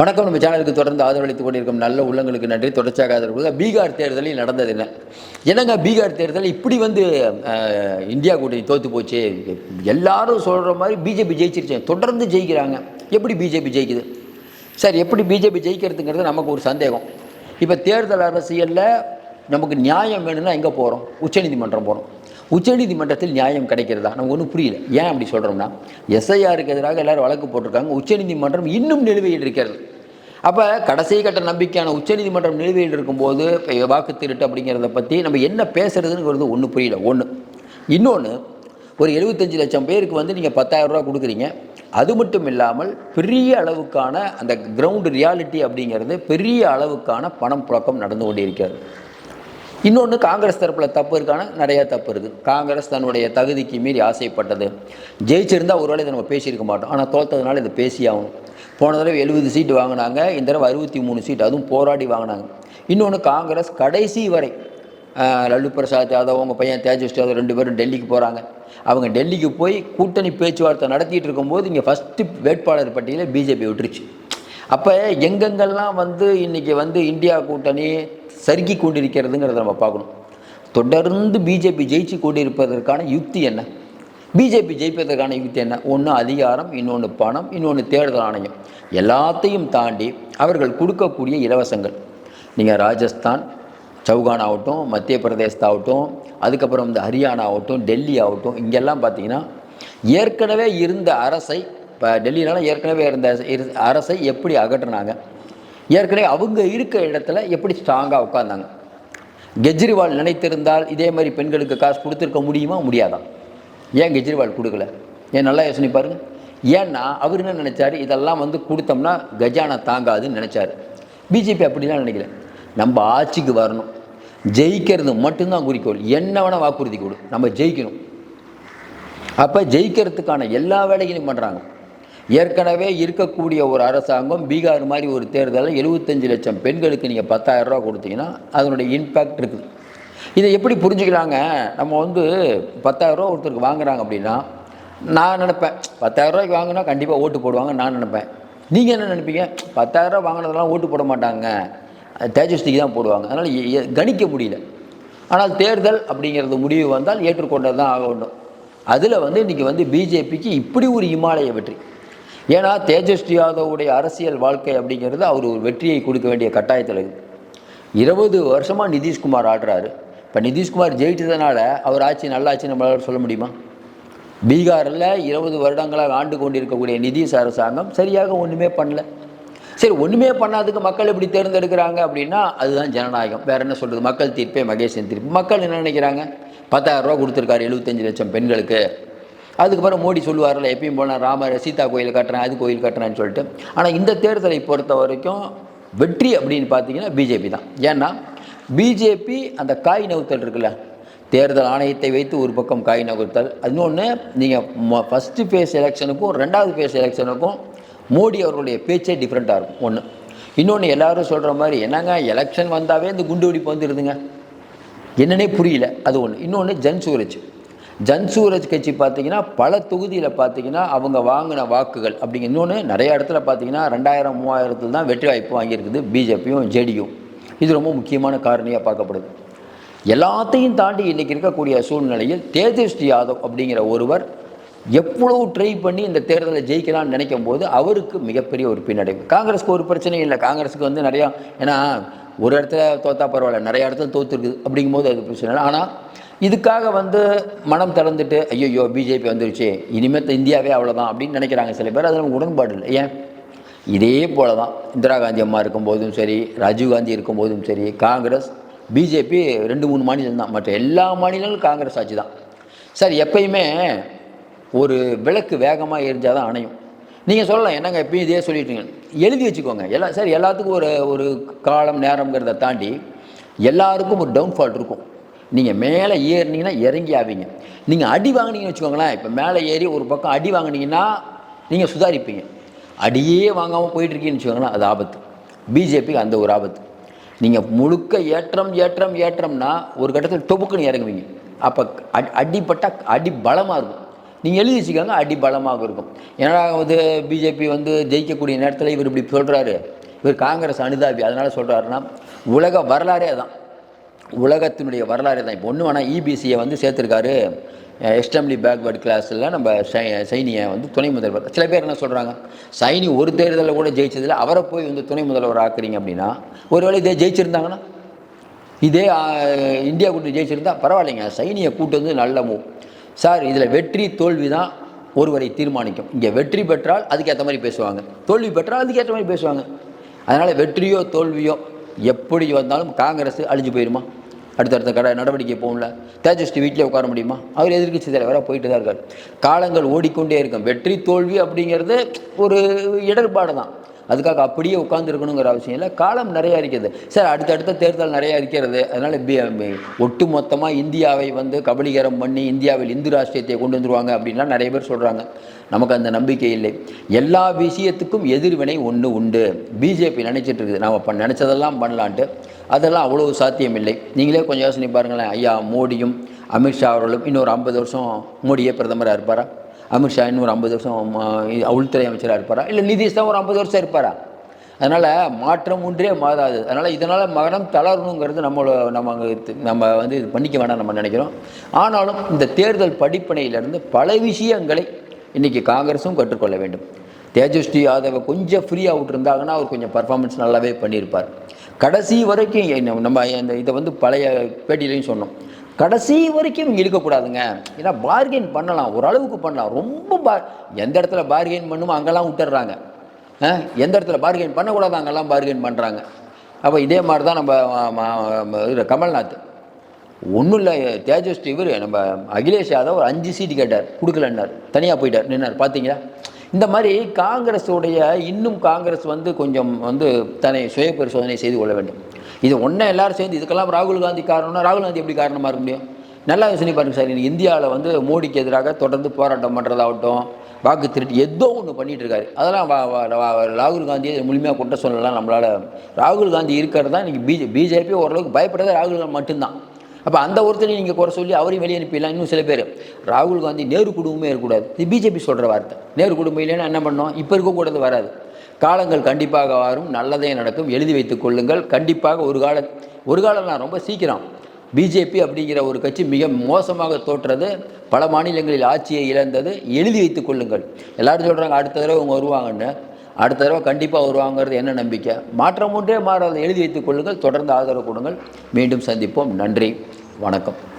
வணக்கம். நம்ம சேனலுக்கு தொடர்ந்து ஆதரவளித்துக் கொண்டிருக்கும் நல்ல உள்ளங்களுக்கு நன்றி. தொடர்ச்சியாக ஆதரவு பீகார் தேர்தலில் நடந்தது என்ன? என்னங்க பீகார் தேர்தல்? இப்படி வந்து இந்தியா கூட்டணி தோத்து போச்சு. எல்லாரும் சொல்கிற மாதிரி பிஜேபி ஜெயிச்சிருச்சேன் தொடர்ந்து ஜெயிக்கிறாங்க. எப்படி பிஜேபி ஜெயிக்குது? சார் எப்படி பிஜேபி ஜெயிக்கிறதுங்கிறது நமக்கு ஒரு சந்தேகம். இப்போ தேர்தல் அரசியலில் நமக்கு நியாயம் வேணும்னா எங்கே போகிறோம் உச்சநீதிமன்றம் போகிறோம் உச்சநீதிமன்றத்தில் நியாயம் கிடைக்கிறதா? நமக்கு ஒன்றும் புரியல. ஏன் அப்படி சொல்கிறோம்னா எஸ்ஐஆருக்கு எதிராக எல்லோரும் வழக்கு போட்டிருக்காங்க. உச்சநீதிமன்றம் இன்னும் நிலுவையில் இருக்கிறது. அப்போ கடைசி கட்ட நம்பிக்கையான உச்சநீதிமன்றம் நிலுவையில் இருக்கும்போது வாக்கு திருட்டு அப்படிங்கிறத பற்றி நம்ம என்ன பேசுறதுங்கிறது ஒன்றும் புரியல. ஒன்று இன்னொன்று ஒரு எழுபத்தஞ்சு லட்சம் பேருக்கு வந்து நீங்கள் பத்தாயிரம் ரூபா கொடுக்குறீங்க. அது மட்டும் இல்லாமல் பெரிய அளவுக்கான அந்த கிரவுண்டு ரியாலிட்டி அப்படிங்கிறது பெரிய அளவுக்கான பணம் புழக்கம் நடந்து கொண்டிருக்கிறது. இன்னொன்று காங்கிரஸ் தரப்பில் தப்பு இருக்கான? நிறையா தப்பு இருக்குது காங்கிரஸ் தன்னுடைய தகுதிக்கு மீறி ஆசைப்பட்டது. ஜெயிச்சிருந்தா ஒருவேளை இதை நம்ம பேசியிருக்க மாட்டோம். ஆனால் தோத்ததுனால இதை பேசி ஆகணும். போன தடவை எழுபது சீட்டு வாங்கினாங்க இந்த தடவை அறுபத்தி மூணு சீட் அதுவும் போராடி வாங்கினாங்க. இன்னொன்று காங்கிரஸ் கடைசி வரை லல்லு பிரசாத் யாதவ் அவங்க பையன் தேஜஸ்வி யாதவ் ரெண்டு பேரும் டெல்லிக்கு போகிறாங்க அவங்க டெல்லிக்கு போய் கூட்டணி பேச்சுவார்த்தை நடத்திட்டு இருக்கும்போது இங்கே ஃபஸ்ட்டு வேட்பாளர் பட்டியலில் பிஜேபி விட்டுருச்சு. அப்போ எங்கெங்கெல்லாம் வந்து இன்றைக்கி வந்து இந்தியா கூட்டணி சறுக்கி கொண்டிருக்கிறதுங்கிறத நம்ம பார்க்கணும். தொடர்ந்து பிஜேபி ஜெயிச்சு கொண்டிருப்பதற்கான யுக்தி என்ன? பிஜேபி ஜெயிப்பதற்கான யுக்தி என்ன? ஒன்று அதிகாரம் இன்னொன்று பணம் இன்னொன்று தேர்தல் ஆணையம். எல்லாத்தையும் தாண்டி அவர்கள் கொடுக்கக்கூடிய இலவசங்கள். நீங்கள் ராஜஸ்தான் சவுகான் ஆகட்டும் மத்திய பிரதேசத்தாகட்டும் அதுக்கப்புறம் இந்த ஹரியானா ஆகட்டும் டெல்லி ஆகட்டும் இங்கெல்லாம் பார்த்தீங்கன்னா ஏற்கனவே இருந்த அரசை இப்போ டெல்லியிலலாம் ஏற்கனவே இருந்த இரு- அரசை எப்படி அகற்றினாங்க? ஏற்கனவே அவங்க இருக்க இடத்துல எப்படி ஸ்ட்ராங்காக உட்காந்தாங்க கெஜ்ரிவால் நினைத்திருந்தால் இதே மாதிரி பெண்களுக்கு காசு கொடுத்துருக்க முடியுமா? முடியாதான் ஏன் கெஜ்ரிவால் கொடுக்கல? ஏன் நல்லா யோசனை பாருங்க. ஏன்னா அவர் என்ன நினச்சார்? இதெல்லாம் வந்து கொடுத்தோம்னா கஜானா தாங்காதுன்னு நினச்சார். பிஜேபி அப்படிலாம் நினைக்கல. நம்ம ஆட்சிக்கு வரணும். ஜெயிக்கிறது மட்டும்தான் குறிக்கோள். என்ன வேணால் வாக்குறுதி கொடு. நம்ம ஜெயிக்கணும். அப்போ ஜெயிக்கிறதுக்கான எல்லா வேலைகளையும் பண்ணுறாங்க ஏற்கனவே இருக்கக்கூடிய ஒரு அரசாங்கம் பீகார் மாதிரி ஒரு தேர்தலில் எழுபத்தஞ்சு லட்சம் பெண்களுக்கு நீங்கள் பத்தாயிரரூவா கொடுத்தீங்கன்னா அதனுடைய இம்பேக்ட் இருக்குது. இதை எப்படி புரிஞ்சுக்கிறாங்க நம்ம வந்து பத்தாயிரரூவா ஒருத்தருக்கு வாங்குறாங்க அப்படின்னா நான் நினப்பேன் பத்தாயிரரூவாய்க்கு வாங்கினா கண்டிப்பாக ஓட்டு போடுவாங்க நான் நினைப்பேன். நீங்கள் என்ன நினைப்பீங்க? பத்தாயிரரூவா வாங்கினதெல்லாம் ஓட்டு போட மாட்டாங்க. அது தேஜஸ்விக்கு தான் போடுவாங்க. அதனால் கணிக்க முடியல. ஆனால் தேர்தல் அப்படிங்கிறது முடிவு வந்தால் ஏற்றுக்கொண்டது தான் ஆக வேண்டும். அதில் வந்து இன்றைக்கி வந்து பிஜேபிக்கு இப்படி ஒரு இமாலய வெற்றி. ஏன்னா தேஜஸ்வி யாதவுடைய அரசியல் வாழ்க்கை அப்படிங்கிறது அவர் ஒரு வெற்றியை கொடுக்க வேண்டிய கட்டாயத்தில் இருக்குது இருபது வருஷமாக நிதிஷ்குமார் ஆடுறாரு. இப்போ நிதிஷ்குமார் ஜெயிச்சதுனால அவர் ஆட்சி நல்ல ஆட்சி நம்மளால சொல்ல முடியுமா? பீகாரில் இருபது வருடங்களாக ஆண்டு கொண்டிருக்கக்கூடிய நிதிஷ் அரசாங்கம் சரியாக ஒன்றுமே பண்ணல. சரி ஒன்றுமே பண்ணாதுக்கு மக்கள் எப்படி தேர்ந்தெடுக்கிறாங்க அப்படின்னா அதுதான் ஜனநாயகம். வேற என்ன சொல்கிறது மக்கள் தீர்ப்பே மகேசன் தீர்ப்பு. மக்கள் என்ன நினைக்கிறாங்க? பத்தாயிரம் ரூபா கொடுத்துருக்காரு எழுபத்தஞ்சு லட்சம் பெண்களுக்கு. அதுக்கப்புறம் மோடி சொல்லுவார்ல எப்பயும் போனால் ராமர் சீதா கோயில் கட்டுறேன் அது கோயில் கட்டுறேன்னு சொல்லிட்டு. ஆனால் இந்த தேர்தலை பொறுத்த வரைக்கும் வெற்றி அப்படின்னு பார்த்தீங்கன்னா பிஜேபி தான். ஏன்னா பிஜேபி அந்த காய் நவுத்தல் இருக்குல்ல தேர்தல் ஆணையத்தை வைத்து ஒரு பக்கம் காய் நகர்த்தல். இன்னொன்று நீங்கள் ஃபஸ்ட்டு ஃபேஸ் எலெக்ஷனுக்கும் ரெண்டாவது ஃபேஸ் எலெக்ஷனுக்கும் மோடி அவர்களுடைய பேச்சே டிஃப்ரெண்ட்டாக இருக்கும். ஒன்று இன்னொன்று எல்லாரும் சொல்கிற மாதிரி என்னங்க எலெக்ஷன் வந்தாவே இந்த குண்டு வெடிப்பு வந்துடுதுங்க என்னன்னே புரியல அது ஒன்று இன்னொன்று ஜன் சூரஜ் ஜன் சூரஜ் கட்சி பார்த்தீங்கன்னா பல தொகுதியில் பார்த்தீங்கன்னா அவங்க வாங்கின வாக்குகள் அப்படிங்க இன்னொன்று நிறைய இடத்துல பார்த்தீங்கன்னா ரெண்டாயிரம் மூவாயிரத்தில் தான் வெற்றி வாய்ப்பு வாங்கியிருக்குது பிஜேபியும் ஜேடியும் இது ரொம்ப முக்கியமான காரணியாக பார்க்கப்படுது. எல்லாத்தையும் தாண்டி இன்றைக்கி இருக்கக்கூடிய சூழ்நிலையில் தேஜஸ்வி யாதவ் அப்படிங்கிற ஒருவர் எவ்வளவு ட்ரை பண்ணி இந்த தேர்தலை ஜெயிக்கலாம்னு நினைக்கும் போது அவருக்கு மிகப்பெரிய ஒரு பின்னடைவு. காங்கிரஸ்க்கு ஒரு பிரச்சனையும் இல்லை. காங்கிரஸுக்கு வந்து நிறையா ஏன்னா ஒரு இடத்துல தோத்தா பரவாயில்ல நிறைய இடத்துல தோத்துருக்குது அப்படிங்கும்போது அது பிரச்சனை இல்லை. ஆனால் இதுக்காக வந்து மனம் திறந்துட்டு ஐயோ பிஜேபி வந்துருச்சு. இனிமேல் இந்தியாவே அவ்வளோதான் அப்படின்னு நினைக்கிறாங்க சில பேர். அதில் உடன்பாடு இல்லை. ஏன்? இதே போல தான் இந்திரா காந்தி அம்மா இருக்கும்போதும் சரி ராஜீவ் காந்தி இருக்கும்போதும் சரி காங்கிரஸ் பிஜேபி ரெண்டு மூணு மாநிலம் தான். மற்ற எல்லா மாநிலங்களும் காங்கிரஸ் ஆட்சி தான். சார் எப்பயுமே ஒரு விளக்கு வேகமாக எரிஞ்சால் தான் அணையும். நீங்கள் சொல்லலாம் என்னங்க எப்பயும் இதே சொல்லிட்டீங்க எழுதி வச்சுக்கோங்க. எல்லா சார் எல்லாத்துக்கும் ஒரு ஒரு காலம் நேரங்கிறத தாண்டி எல்லாருக்கும் ஒரு டவுன்ஃபால் இருக்கும். நீங்கள் மேலே ஏறினீங்கன்னா இறங்கி ஆவீங்க. நீங்கள் அடி வாங்கினீங்கன்னு வச்சுக்கோங்களேன் இப்போ மேலே ஏறி ஒரு பக்கம் அடி வாங்குனீங்கன்னா நீங்கள் சுதாரிப்பீங்க. அடியே வாங்காமல் போயிட்டுருக்கீங்கன்னு வச்சுக்கோங்களேன் அது ஆபத்து. பிஜேபிக்கு அந்த ஒரு ஆபத்து. நீங்கள் முழுக்க ஏற்றம் ஏற்றம் ஏற்றம்னா ஒரு கட்டத்தில் தொப்புக்குன்னு இறங்குவீங்க. அப்போ அடி அடிப்பட்டால் அடி பலமாக இருக்கும். நீங்கள் எழுதி வச்சுக்கோங்க அடி பலமாக இருக்கும். ஏன்னா வந்து பிஜேபி வந்து ஜெயிக்கக்கூடிய நேரத்தில் இவர் இப்படி சொல்கிறாரு இவர் காங்கிரஸ் அனுதாபி அதனால் சொல்கிறாருன்னா உலக வரலாறே தான் உலகத்தினுடைய வரலாறு தான் இப்போ ஒன்று வேணால் இபிசியை வந்து சேர்த்துருக்காரு. எக்ஸ்டம்லி பேக்வர்ட் கிளாஸில் நம்ம சை சைனியை வந்து துணை முதல்வர். சில பேர் என்ன சொல்கிறாங்க சைனி ஒரு தேர்தலில் கூட ஜெயிச்சதில்ல அவரை போய் வந்து துணை முதல்வர் ஆக்குறீங்க அப்படின்னா ஒருவேளை இதே ஜெயிச்சிருந்தாங்கன்னா இதே இந்தியா கூட்டு ஜெயிச்சிருந்தா பரவாயில்லைங்க சைனியை கூட்டு வந்து நல்ல மூவ் சார் இதில் வெற்றி தோல்வி தான் ஒருவரை தீர்மானிக்கும். இங்கே வெற்றி பெற்றால் அதுக்கேற்ற மாதிரி பேசுவாங்க. தோல்வி பெற்றால் அதுக்கேற்ற மாதிரி பேசுவாங்க. அதனால் வெற்றியோ தோல்வியோ எப்படி வந்தாலும் காங்கிரஸ் அழிஞ்சு போயிடுமா அடுத்தடுத்த கடை நடவடிக்கை போகல தேஜஸ்வி வீட்டில் உட்கார முடியுமா? அவர் எதிர்கட்சி தலைவராக போயிட்டு தான் இருக்கார். காலங்கள் ஓடிக்கொண்டே இருக்கும். வெற்றி தோல்வி அப்படிங்கிறது ஒரு இடர்பாடு தான். அதுக்காக அப்படியே உட்காந்துருக்கணுங்கிற அவசியம் இல்லை. காலம் நிறையா இருக்கிறது. சார் அடுத்தடுத்த தேர்தல் நிறையா இருக்கிறது. அதனால் ஒட்டு மொத்தமாக இந்தியாவை வந்து கபலீகரம் பண்ணி இந்தியாவில் இந்து ராஷ்டிரியத்தை கொண்டு வந்துருவாங்க அப்படின்லாம் நிறைய பேர் சொல்கிறாங்க நமக்கு அந்த நம்பிக்கை இல்லை. எல்லா விஷயத்துக்கும் எதிர்வினை ஒன்று உண்டு. பிஜேபி நினச்சிட்டு இருக்குது. நாம் இப்போ நினச்சதெல்லாம் பண்ணலான்ட்டு. அதெல்லாம் அவ்வளோ சாத்தியம் இல்லை நீங்களே கொஞ்சம் யோசனை பாருங்களேன். ஐயா மோடியும் அமித்ஷா அவர்களும் இன்னொரு ஐம்பது வருஷம் மோடியே பிரதமராக இருப்பாரா? அமித்ஷா இன்னொரு ஐம்பது வருஷம் உள்துறை அமைச்சராக இருப்பாரா? இல்லை நிதிஷ் தான் ஒரு ஐம்பது வருஷம் இருப்பாரா? அதனால் மாற்றம் ஒன்றே மாறாது. அதனால் இதனால் மகனம் தளரணுங்கிறது நம்மளோட நம்ம நம்ம வந்து இது பண்ணிக்க வேணாம் நம்ம நினைக்கிறோம். ஆனாலும் இந்த தேர்தல் படிப்பனையிலிருந்து பல விஷயங்களை இன்றைக்கி காங்கிரஸும் கற்றுக்கொள்ள வேண்டும். தேஜஸ்வி யாதவை கொஞ்சம் ஃப்ரீயாக விட்டுருந்தாங்கன்னா அவர் கொஞ்சம் பர்ஃபார்மன்ஸ் நல்லாவே பண்ணியிருப்பார். கடைசி வரைக்கும் நம்ம இந்த இதை வந்து பழைய பேட்டியிலையும் சொன்னோம். கடைசி வரைக்கும் இங்கே இழுக்கக்கூடாதுங்க. ஏன்னா பார்கெயின் பண்ணலாம். ஓரளவுக்கு பண்ணலாம். ரொம்ப பா எந்த இடத்துல பார்கெயின் பண்ணுமோ அங்கெல்லாம் விட்டுடுறாங்க. எந்த இடத்துல பார்கெயின் பண்ணக்கூடாது அங்கெல்லாம் பார்கெயின் பண்ணுறாங்க அப்போ இதே மாதிரி தான் நம்ம கமல்நாத். ஒன்றும் இல்லை தேஜஸ்வி இவர் நம்ம அகிலேஷ் யாதவ் ஒரு அஞ்சு சீட்டு கேட்டார். கொடுக்கலன்னார். தனியாக போயிட்டார். நின்னார். பார்த்தீங்களா இந்த மாதிரி காங்கிரஸுடைய இன்னும் காங்கிரஸ் வந்து கொஞ்சம் வந்து தன்னை சுய பரிசோதனை செய்து கொள்ள வேண்டும். இது ஒன்றே எல்லாரும் சேர்ந்து இதுக்கெல்லாம் ராகுல் காந்தி காரணம்னா ராகுல் காந்தி எப்படி காரணமாக இருக்க முடியும்? நல்லா யோசனை பாருங்க சார் இன்னைக்கு இந்தியாவில் வந்து மோடிக்கு எதிராக தொடர்ந்து போராட்டம் பண்ணுறதாகட்டும் வாக்கு திருட்டு ஏதோ ஒன்று பண்ணிட்டு இருக்காரு. அதெல்லாம் ராகுல் காந்தியை முழுமையாக குற்ற சொல்லலாம். நம்மளால் ராகுல் காந்தி இருக்கிறது தான் இன்றைக்கி பிஜே பிஜேபி ஓரளவுக்கு பயப்படுறது ராகுல் காந்தி மட்டும்தான். அப்போ அந்த ஒருத்தரையும் நீங்கள் குறை சொல்லி அவரையும் வெளியே அனுப்பிடலாம். இன்னும் சில பேர். ராகுல் காந்தி நேரு குடும்பமே இருக்கக்கூடாது. இது பிஜேபி சொல்கிற வார்த்தை. நேரு குடும்பம் இல்லைன்னா என்ன பண்ணோம்? இப்போ இருக்கக்கூடாது வராது. காலங்கள் கண்டிப்பாக வரும் நல்லதே நடக்கும். எழுதி வைத்துக் கொள்ளுங்கள். கண்டிப்பாக ஒரு கால ஒரு காலம்லாம் ரொம்ப சீக்கிரம். பிஜேபி அப்படிங்கிற ஒரு கட்சி மிக மோசமாக தோற்றது. பல மாநிலங்களில் ஆட்சியை இழந்தது. எழுதி வைத்துக் கொள்ளுங்கள். எல்லோரும் சொல்கிறாங்க அடுத்த தடவை அவங்க வருவாங்கன்னு. அடுத்த தடவை கண்டிப்பாக வருவாங்கிறது என்ன நம்பிக்கை? மாற்றம் ஒன்றே மாறாத. எழுதி வைத்துக் கொள்ளுங்கள் தொடர்ந்து ஆதரவு கொடுங்கள். மீண்டும் சந்திப்போம். நன்றி. வணக்கம்.